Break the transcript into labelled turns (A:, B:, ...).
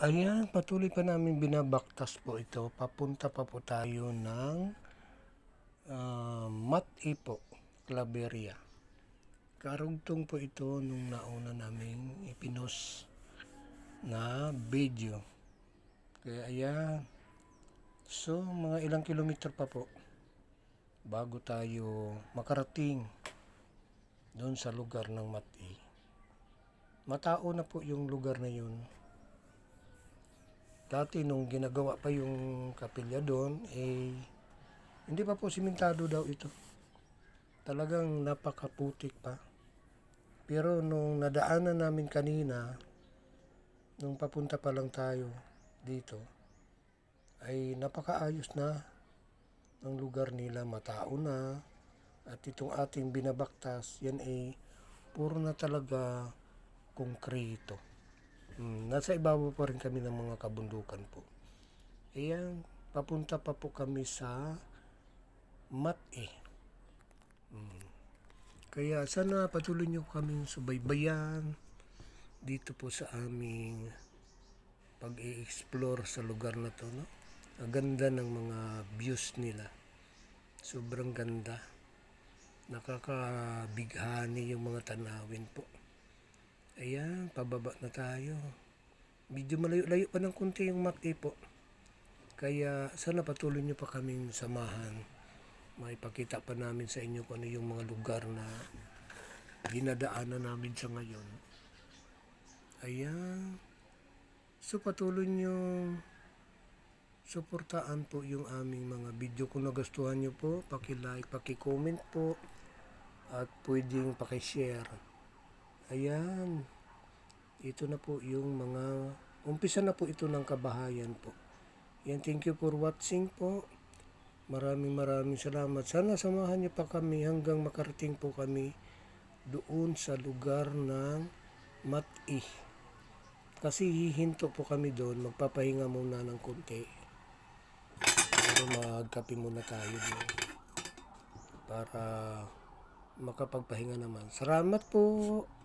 A: Ayan, patuloy pa namin binabaktas po ito. Papunta pa po tayo ng uh, Mat-i po, Claveria. Karugtong po ito nung nauna naming ipinos na video. Kaya ayan. So, mga ilang kilometer pa po bago tayo makarating doon sa lugar ng Mat-i. Matao na po yung lugar na yun. Dati nung ginagawa pa yung kapilya doon, eh, hindi pa po simentado daw ito. Talagang napakaputik pa. Pero nung nadaanan namin kanina, nung papunta pa lang tayo dito, ay napakaayos na ng lugar nila, matao na. At itong ating binabaktas, yan ay puro na talaga konkreto. Hmm, nasa ibabaw pa rin kami ng mga kabundukan po. Ayan, papunta pa po kami sa Mat-e. Hmm. Kaya sana patuloy nyo kaming subaybayan dito po sa aming pag-i-explore sa lugar na to. No? Ang ganda ng mga views nila. Sobrang ganda. Nakakabighani yung mga tanawin po. Ayan, pababa na tayo. Medyo malayo-layo pa ng konti yung Mat-e po. Kaya sana patuloy nyo pa kaming samahan. Maipakita pa namin sa inyo kung ano yung mga lugar na dinadaanan namin sa ngayon. Ayan. So patuloy nyo suportaan po yung aming mga video kung nagustuhan nyo po. Paki-like, paki-comment po. At pwedeng paki-share. Ayan. Ito na po yung mga umpisa na po ito ng kabahayan po. Yan, thank you for watching po. Maraming maraming salamat. Sana samahan niyo pa kami hanggang makarating po kami doon sa lugar ng Mat-i. Kasi hihinto po kami doon, magpapahinga muna ng konti. Pero magkape muna tayo doon. Para makapagpahinga naman. Salamat po!